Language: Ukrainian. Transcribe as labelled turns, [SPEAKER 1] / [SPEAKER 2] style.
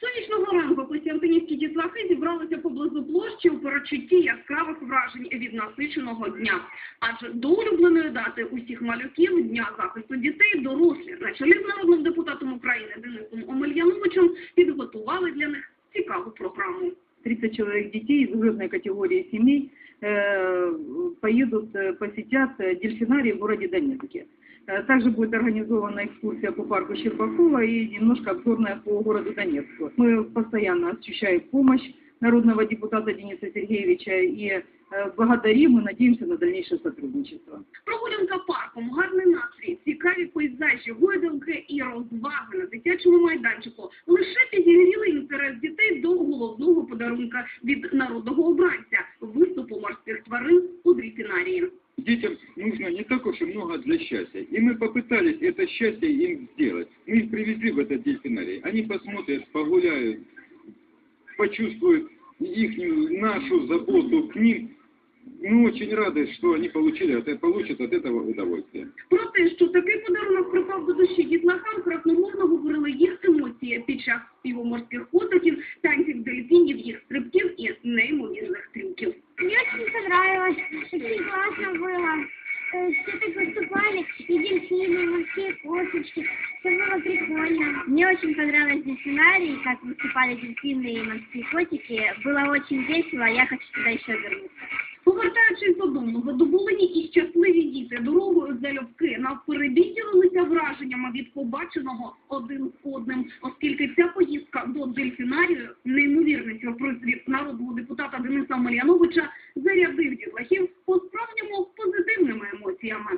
[SPEAKER 1] Сонячного ранку костянтинівські дітлахи зібралися поблизу площі у перечутті яскравих вражень від насиченого дня. Адже до улюбленої дати усіх малюків Дня захисту дітей дорослі на чолі з народним депутатом України Денисом Омельяновичем підготували для них цікаву програму.
[SPEAKER 2] 30 человек детей из угрозной категории семей э, поедут, э, посетят э, дельфинарий в городе Донецке. Э, Также будет организована экскурсия по парку Щербакова и немножко обзорная по городу Донецку. Мы постоянно ощущаем помощь народного депутата Дениса Сергеевича и э, благодарим и надеемся на дальнейшее сотрудничество.
[SPEAKER 1] Прогулянка парком, гарний настрій, цікаві пейзажі, гойдалки і розваги на дитячому майданчику подарунка від народного обранця – виступу морських тварин у дріпінарії.
[SPEAKER 3] Детям нужно не так уж и много для счастья. И мы попытались это счастье им сделать. Мы их привезли в этот дельфинарий. Они посмотрят, погуляют, почувствуют их, нашу заботу к ним. Мы очень рады, что они получили, от- получат от этого удовольствие.
[SPEAKER 1] Про те, що такий подарунок припав до душі дітлахам, красномовно говорили їх емоції під час співу морських котиків, танців дельфінів, їх стрибків і неймовірних трюків.
[SPEAKER 4] Мне очень понравилось, очень классно было. Э, Все так выступали, и дельфины, и морские кошечки. Все было прикольно. Мне очень понравилось дельфинарий, как выступали дельфины и морские котики. Было очень весело, я хочу туда еще вернуться.
[SPEAKER 1] Додому, задоволені і щасливі діти дорогою залюбки навперебій ділилися враженнями від побаченого один з одним, оскільки ця поїздка до дельфінарію, неймовірний сюрприз народного депутата Дениса Мар'яновича, зарядив дітлахів по-справжньому позитивними емоціями.